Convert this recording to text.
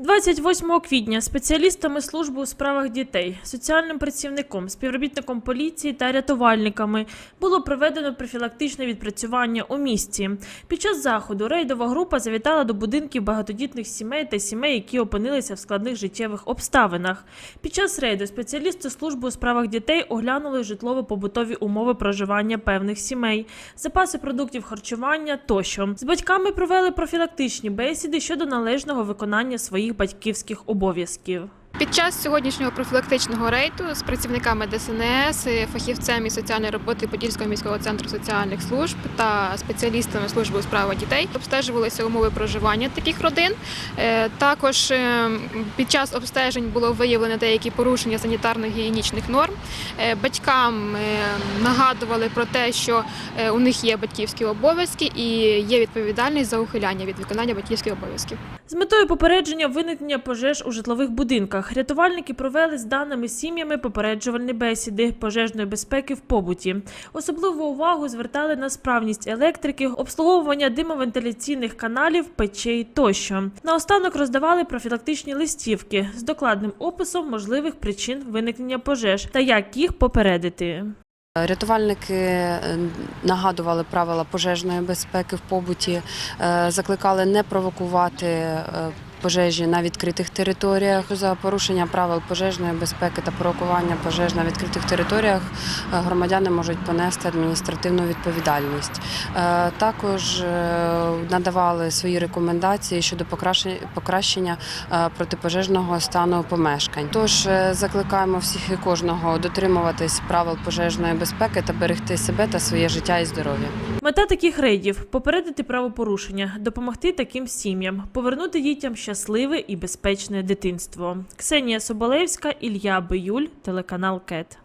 28 квітня спеціалістами служби у справах дітей, соціальним працівником, співробітником поліції та рятувальниками було проведено профілактичне відпрацювання у місті. Під час заходу рейдова група завітала до будинків багатодітних сімей та сімей, які опинилися в складних життєвих обставинах. Під час рейду спеціалісти служби у справах дітей оглянули житлово-побутові умови проживання певних сімей, запаси продуктів харчування тощо. З батьками провели профілактичні бесіди щодо належного виконання своїх батьківських обов'язків. Під час сьогоднішнього профілактичного рейду з працівниками ДСНС, фахівцем із соціальної роботи Подільського міського центру соціальних служб та спеціалістами служби у справах дітей обстежувалися умови проживання таких родин. Е, Також е, під час обстежень було виявлено деякі порушення санітарно-гігієнічних норм. Е, Батькам нагадували про те, що у них є батьківські обов'язки і є відповідальність за ухиляння від виконання батьківських обов'язків. З метою попередження виникнення пожеж у житлових будинках рятувальники провели з даними сім'ями попереджувальні бесіди пожежної безпеки в побуті. Особливу увагу звертали на справність електрики, обслуговування димовентиляційних каналів, печей тощо. Наостанок роздавали профілактичні листівки з докладним описом можливих причин виникнення пожеж та як їх попередити. Рятувальники е, нагадували правила пожежної безпеки в побуті, е, закликали не провокувати е, пожежі на відкритих територіях. За порушення правил пожежної безпеки та провокування пожеж на відкритих територіях е, громадяни можуть понести адміністративну відповідальність. Е, Також е, надавали свої рекомендації щодо покращення- протипожежного стану помешкань. Тож закликаємо всіх і кожного дотримуватись правил пожежної безпеки та берегти себе та своє життя і здоров'я. Мета таких рейдів попередити правопорушення, допомогти таким сім'ям, повернути дітям щасливе і безпечне дитинство. Ксенія Соболевська, Ілля Биюль, телеканал КЕТ.